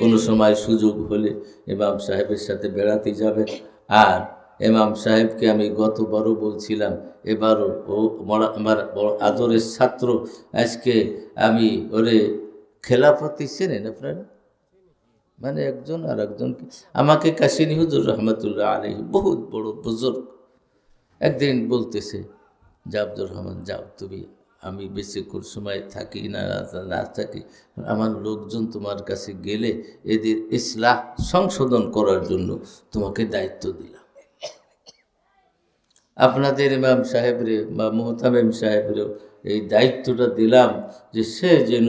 কোনো সময় সুযোগ হলে ইমাম সাহেবের সাথে বেড়াতে যাবে। আর ইমাম সাহেবকে আমি গতবারও বলছিলাম, এবারও ও আমার আদরের ছাত্র, আজকে আমি ওরে খেলাফতি চেনেন আপনারা? মানে একজন আর একজনকে আমাকে কাশিনী হুজুর রহমতুল্লাহ আলহী বহুত বড় বুজুর্গ। একদিন বলতেছে, যে আব্দুর রহমান, যাও তুমি আমি বেশি কোন সময় থাকি না না থাকি। আমার লোকজন তোমার কাছে গেলে এদের ইসলাহ সংশোধন করার জন্য তোমাকে দায়িত্ব দিলাম। আপনাদের ইমাম সাহেবরে, বা মোহতামিম সাহেবরেও এই দায়িত্বটা দিলাম যে সে যেন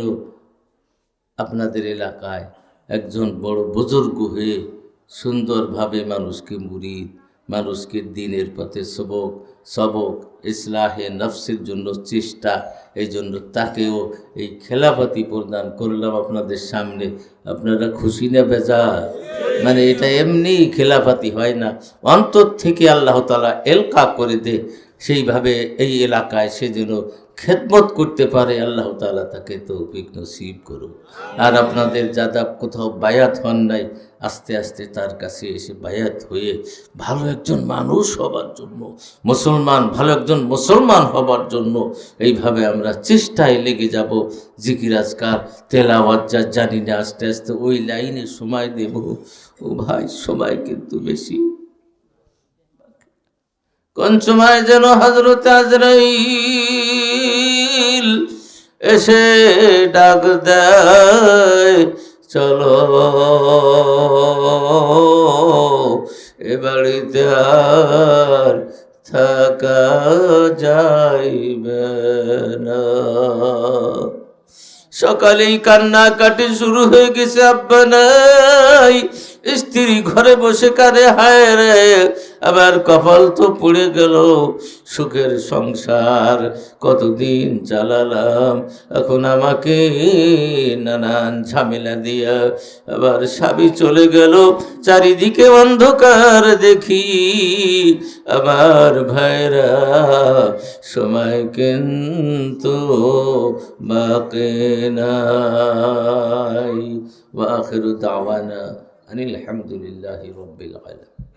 আপনাদের এলাকায় একজন বড় বুজুর্গ হয়ে সুন্দরভাবে মানুষকে মুরিদ মানুষকে দিনের পথে সবক সবক, ইসলাহে নফসের জন্য চেষ্টা এই জন্য তাকেও এই খেলাফাতি প্রদান করলাম আপনাদের সামনে। আপনারা খুশি না বেজা মানে এটা এমনি খেলাফাতি হয় না। অন্তর থেকে আল্লাহ তালা এলকা করে দে। সেইভাবে এই এলাকায় সে যেন খেদমত করতে পারে, আল্লাহ তালা তাকে তৌফিক নসিব করুন আর আপনাদের যাদা কোথাও বায়াত হন নাই, আস্তে আস্তে তার কাছে এসে বায়াত হয়ে ভালো একজন মানুষ হবার জন্য, মুসলমান, ভালো একজন মুসলমান হবার জন্য এইভাবে আমরা চেষ্টায় লেগে যাব। জিকির, আজকার, তেলাওয়াত যা জানি না, আস্তে আস্তে ওই লাইনে সময় দেব। ও ভাই, সময় কিন্তু বেশি। কোন সময় যেন হজরত আজরাইল এসে ডাক দেয়, চলো এ বাড়িতে আর থাকা যাইবে না। সকালেই কান্নাকাটি শুরু হয়ে গেছে, আব্বা নাই, স্ত্রী ঘরে বসে কারে হায় রে আবার কপাল তো পুড়ে গেল। সুখের সংসার কতদিন চালালাম। এখন আমাকে নানান ঝামেলা দিয়া আবার স্বামী চলে গেল। চারিদিকে অন্ধকার দেখি। আমার ভাইরা সময় কিন্তু বাকে নাই। ওয়াখিরু দাওয়ানা আনিল হামদুলিল্লাহি রব্বিল আলামিন।